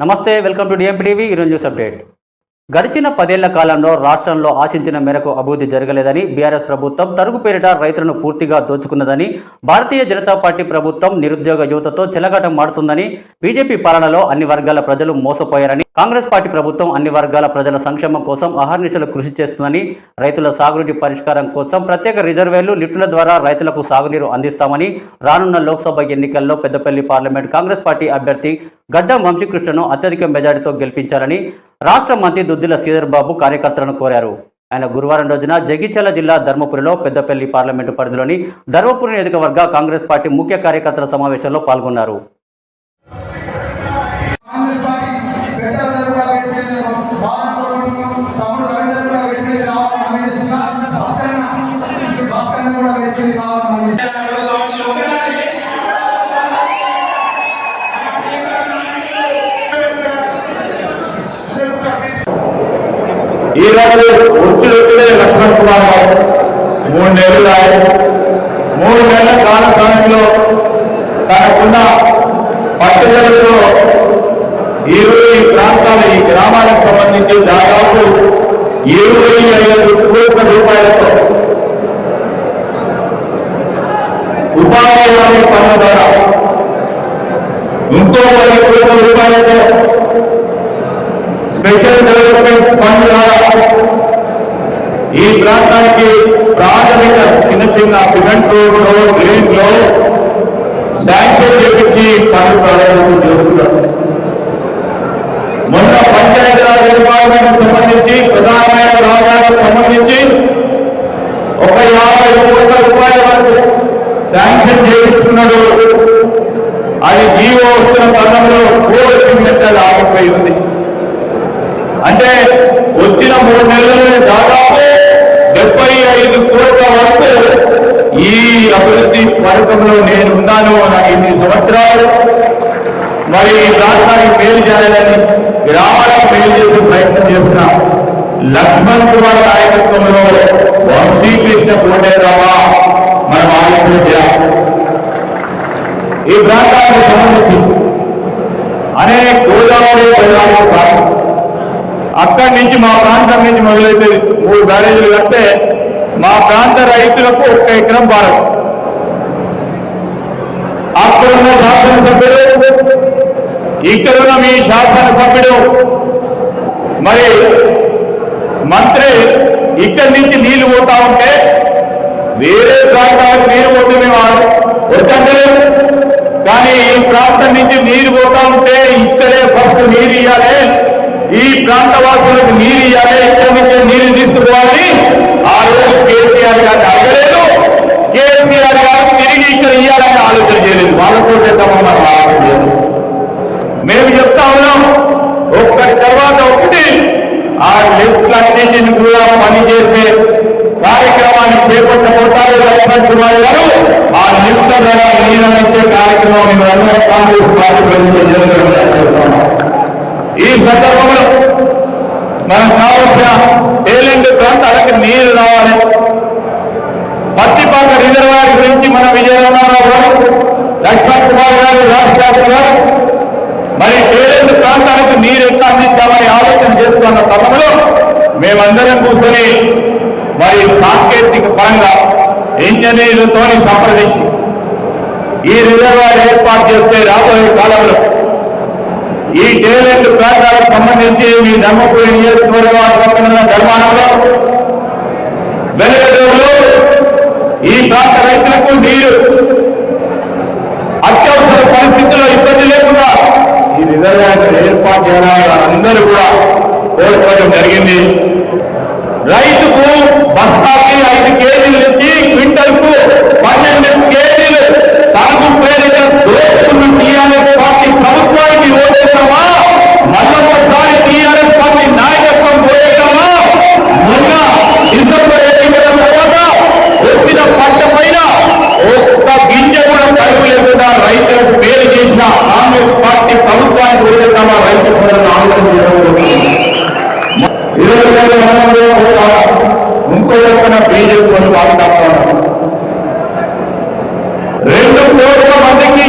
నమస్తే welcome to DMP TV. ఈరోజు news update. గడిచిన పదేళ్ళ కాలంలో రాష్ట్రంలో ఆశించిన మేరకు అభివృద్ధి జరగలేదని బీఆర్ఎస్ ప్రభుత్వం తరుగు పేరిట రైతులను పూర్తిగా దోచుకున్నదని భారతీయ జనతా పార్టీ ప్రభుత్వం నిరుద్యోగ యువతతో చెలగాటం మాడుతుందని బీజేపీ పాలనలో అన్ని వర్గాల ప్రజలు మోసపోయారని కాంగ్రెస్ పార్టీ ప్రభుత్వం అన్ని వర్గాల ప్రజల సంక్షేమం కోసం అహర్నిశలు కృషి చేస్తుందని రైతుల సాగునీటి పరిష్కారం కోసం ప్రత్యేక రిజర్వేలు లిఫ్టుల ద్వారా రైతులకు సాగునీరు అందిస్తామని రానున్న లోక్సభ ఎన్నికల్లో పెద్దపల్లి పార్లమెంట్ కాంగ్రెస్ పార్టీ అభ్యర్థి గడ్డం వంశీకృష్ణను అత్యధిక మెజారిటీతో గెలిపించాలని రాష్ట్ర మంత్రి దుద్దిల శ్రీధర్ బాబు కార్యకర్తలను కోరారు. ఆయన గురువారం రోజున జగిత్యాల జిల్లా ధర్మపురిలో పెద్దపల్లి పార్లమెంటు పరిధిలోని ధర్మపురి నియోజకవర్గ కాంగ్రెస్ పార్టీ ముఖ్య కార్యకర్తల సమావేశంలో పాల్గొన్నారు. కాంగ్రెస్ పార్టీ ఈరోజు రోజు వృత్తిలోనే లక్ష్మణ్ కుమార్ మూడు నెలలు రాయి. మూడు నెలల కాల సమయంలో తనకున్న పట్టుదలతో ఇరవై ప్రాంతాల ఈ గ్రామాలకు సంబంధించి దాదాపు ఇరవై ఐదు కోట్ల రూపాయలతో ఉపాధి హామీ పనుల ద్వారా ఇంకో పది కోట్ల రూపాయలతో స్పెషల్ డెవలప్మెంట్ ఫండ్ ద్వారా ఈ ప్రాంతానికి ప్రాథమిక చిన్న చిన్న సిమెంట్ రోడ్లో డ్రైన్లో శాంక్షన్ చేపించి పనులు ప్రారంభం చేస్తున్నారు మొన్న పంచాయతీరాజ్ డిపార్ట్మెంట్ సంబంధించి ప్రధానమైన రాజాలకు సంబంధించి ఒక యాభై కోట్ల రూపాయల వరకు శాంక్షన్ చేయిస్తున్నాడు. అది జీవో వస్తున్న పదంలో కోడి మెట్టలు ఆగిపోయి ఉంది. అంటే వచ్చిన మూడు నెలలు దాదాపు డెబ్బై ఐదు కోట్ల వరకు ఈ అభివృద్ధి పథకంలో నేను ఉన్నాను నాకు ఎన్ని సంవత్సరాలు మరి ఈ రాష్ట్రానికి మేలు చేయాలని గ్రామాలకు మేలు చేసే ప్రయత్నం చేస్తున్నా లక్ష్మణ్ కుమార్ నాయకత్వంలో వంశీకృష్ణ కోటేరావా మనం ఆలోచన చేయాలి ఈ ప్రాంతానికి సంబంధించి అనేక గోదావరి ప్రజలకు ప్రాంతం అక్కడి నుంచి మా ప్రాంతం నుంచి మొదలైతే మూడు బ్యారేజీలు కడితే మా ప్రాంత రైతులకు ఒక్క ఎకరం భారం అక్కడున్న శాసనసభ్యుడు ఇక్కడున్న మీ శాసనసభ్యుడు మరి మంత్రి ఇక్కడి నుంచి నీళ్ళు పోతా ఉంటే వేరే ప్రాంతాలకు నీరు పోతే మేము వద్దంటలేము కానీ ఈ ప్రాంతం నుంచి నీరు పోతా ఉంటే ఇక్కడే ఫస్ట్ నీరు ఇవ్వాలి ఈ ప్రాంత వాసులకు నీరు ఇవ్వాలి ఇక్కడి నుంచే నీరు తీసుకోవాలి ఆ రోజు కేసీఆర్ గారిని అడగలేదు కేసీఆర్ గారు తిరిగి ఇక్కడ ఇవ్వాలని ఆలోచన చేయలేదు వాళ్ళతో చేద్దామని మనం ఆలోచన చేయలేదు మేము చెప్తా ఉన్నాం ఒక్కటి తర్వాత ఒకటి ఆ లిస్టులన్నింటిని కూడా పనిచేసే కార్యక్రమాన్ని చేపట్టబోతారు లక్ష్మణ్ కుమార్ గారు. ఆ లిస్టు ధర నీరందించే కార్యక్రమం మేము కాంగ్రెస్ పార్టీ ప్రజలు ఈ సందర్భంలో మనకు కావలసిన ఏలెండు ప్రాంతాలకు నీరు రావాలి. పత్తిపాక రిజర్వాయర్ గురించి మన విజయరామారావు గారు లక్ష్మణ్ కుమార్ గారు రాజశేఖర్ గారు మరి ఏలెండు ప్రాంతాలకు నీరు ఎట్లా అందిస్తామని ఆలోచన చేస్తున్న క్రమంలో మేమందరం కూర్చొని మరి సాంకేతిక పరంగా ఇంజనీర్లతో సంప్రదించి ఈ రిజర్వాయర్ ఏర్పాటు చేస్తే రాబోయే కాలంలో ఈ టేలెంట్ ప్రాంతాలకు సంబంధించి మీ ధర్మపురి నియోజకవర్గం పక్కన ధర్మానంలో వెలుగడూరులో ఈ ప్రాంత రైతులకు నీరు అత్యవసర పరిస్థితుల్లో ఇబ్బంది లేకుండా ఈ రిజర్వాయర్ ఏర్పాటు చేయాలని అందరూ కూడా కోరుకోవడం జరిగింది. రైతుకు బస్తా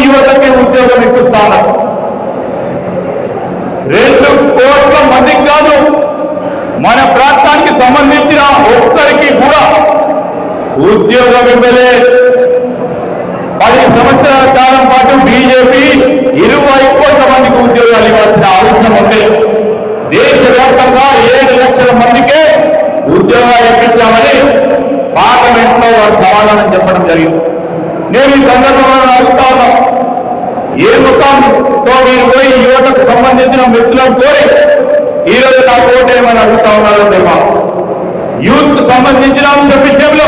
యువతకి ఉద్యోగం ఇస్తున్నారు రెండు కోట్ల మందికి కాదు మన ప్రాంతానికి సంబంధించిన ఒక్కరికి కూడా ఉద్యోగం ఇవ్వలే. పది సంవత్సరాల కాలం పాటు బీజేపీ ఇరవై కోట్ల మందికి ఉద్యోగాలు ఇవ్వాల్సిన అవసరం ఉంది. దేశవ్యాప్తంగా ఏడు లక్షల మందికే ఉద్యోగాలు ఇప్పించామని పార్లమెంట్లో వారు సమాధానం చెప్పడం జరిగింది. నేను ఈ సందర్భంగా ఏ ముఖంతో మీరు పోయి యువతకు సంబంధించిన మిత్రులను కోరి ఈరోజు రోజు నాకు ఓటేయమని అడుగుతా ఉన్నారు దేమా యూత్ సంబంధించిన అంశ విషయంలో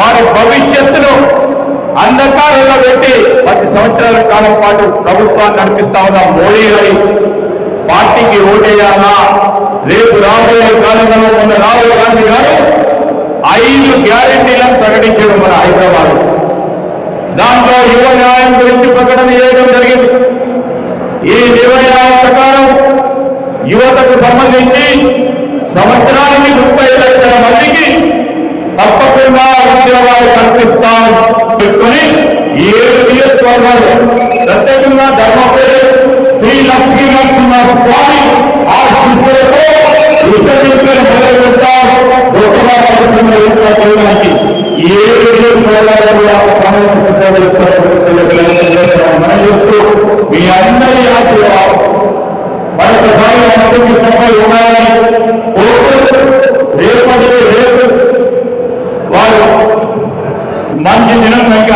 వారి భవిష్యత్తులో అంధకారంలో పెట్టి పది సంవత్సరాల కాలం పాటు ప్రభుత్వాన్ని నడిపిస్తా ఉన్న మోడీ గారి పార్టీకి ఓటేయాలా? రేపు రాబోయే కాలంలో మొన్న రాహుల్ గాంధీ గారు ఐదు గ్యారెంటీలను ప్రకటించడం మన హైదరాబాద్. దాంట్లో యువ న్యాయం గురించి ప్రకటన చేయడం జరిగింది. ఈ యువ న్యాయం ప్రకారం యువతకు సంబంధించి సంవత్సరానికి ముప్పై లక్షల మందికి తప్పకుండా ఉద్యోగాలు కల్పిస్తాం పెట్టుకుని ఏడు నియోజకవర్గాలు ప్రత్యేకంగా ధర్మపేరు శ్రీ లక్ష్మీనరసింహ స్వామి ఆశీస్సులతో ఉత్తరీకరణ మొదలుపెట్టాం గొప్పగా పరిశ్రమ ఏర్పాటు చేయడానికి ఏడు మీ అందరి ఆశీర్వాదం మరొకసారి అందరికీ సభలు ఉన్నాయని కోరుతూ రేపటి రేపు వారు మంచి దినం కనుక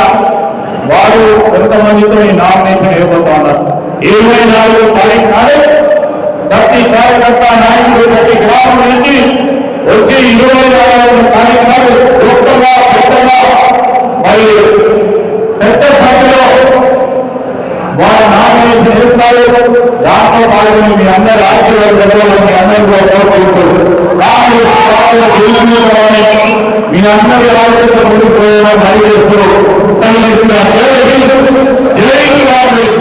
వారు కొంతమందితో ఈ నామినేషన్ ఇవ్వబోతా ఉన్నారు ఇరవై నాలుగు తారీఖు నాడు ప్రతి కార్యకర్త నాయకుడు ప్రతి గ్రామం నుంచి వచ్చి ఇరవై నాలుగు తారీఖు నాడు గొప్పగా పెద్దగా మరి రూపాయలు రాష్ట్ర పాలకులు మీ అందరి ఆశీర్వాద ప్రజలు మీ అందరితో కోరుకుంటూ కాంగ్రెస్ పాలన జీవనంలోనే మీ అందరి ఆలోచన ముందుకు ప్రయోజనం తెలియజేస్తూ జై కాంగ్రెస్